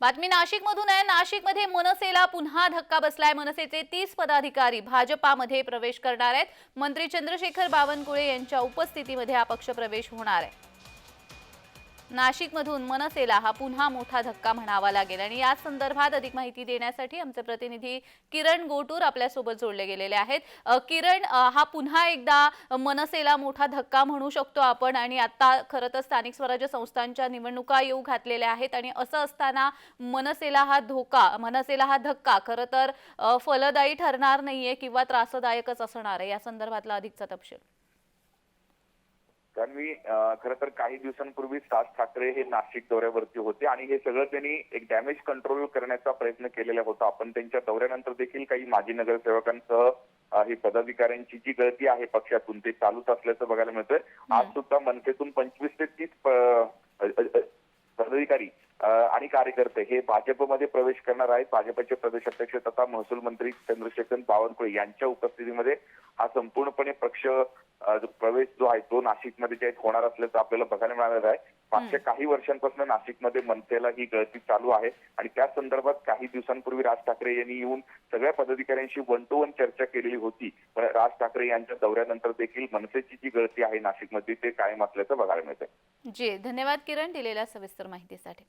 बातमी नाशिकमधून आहे. नाशिकमध्ये मनसेला पुन्हा धक्का बसलाय. मनसेचे तीस पदाधिकारी भाजपामध्ये प्रवेश करणार आहेत. मंत्री चंद्रशेखर बावनकुळे यांच्या उपस्थितीमध्ये हा पक्ष प्रवेश होणार आहे. नाशिकमधून मनसेला हा पुन्हा मोठा धक्का म्हणावा लागेल. आणि या संदर्भात अधिक माहिती देण्यासाठी आमचे प्रतिनिधी किरण गोटूर आपल्यासोबत जोडले गेलेले आहेत. किरण हा पुन्हा एकदा मनसेला मोठा धक्का म्हणू शकतो आपण आणि आता खरं तर स्थानिक स्वराज्य संस्थांच्या निवडणुका येऊ घातलेल्या आहेत आणि असं असताना मनसेला हा धोका मनसेला हा धक्का खरं तर फलदायी ठरणार नाहीये किंवा त्रासदायकच असणार आहे या संदर्भातला अधिकचा तपशील. कारण मी खर तर काही दिवसांपूर्वी राज ठाकरे हे नाशिक दौऱ्यावरती होते आणि हे सगळं त्यांनी एक डॅमेज कंट्रोल करण्याचा प्रयत्न केलेला होता. आपण त्यांच्या दौऱ्यानंतर देखील काही माजी नगरसेवकांसह ही पदाधिकाऱ्यांची जी गळती आहे पक्षातून ते चालूच असल्याचं बघायला मिळतंय. आज सुद्धा मनसेतून पंचवीस ते तीस पदाधिकारी आणि कार्यकर्ते हे भाजपमध्ये प्रवेश करणार आहेत. भाजपचे प्रदेशाध्यक्ष तथा महसूल मंत्री चंद्रशेखर बावनकुळे यांच्या उपस्थितीमध्ये हा संपूर्णपणे पक्ष प्रवेश जो आहे तो नाशिकमध्ये जे होणार असल्याचं आपल्याला बघायला मिळालेलं आहे. मागच्या काही वर्षांपासून नाशिकमध्ये मनसेला ही गळती चालू आहे आणि त्या संदर्भात काही दिवसांपूर्वी राज ठाकरे यांनी येऊन सगळ्या पदाधिकाऱ्यांशी वन टू वन चर्चा केलेली होती. पण राज ठाकरे यांच्या दौऱ्यानंतर देखील मनसेची जी गळती आहे नाशिकमध्ये ते कायम असल्याचं बघायला मिळतंय. जी धन्यवाद किरण दिलेल्या सविस्तर माहितीसाठी.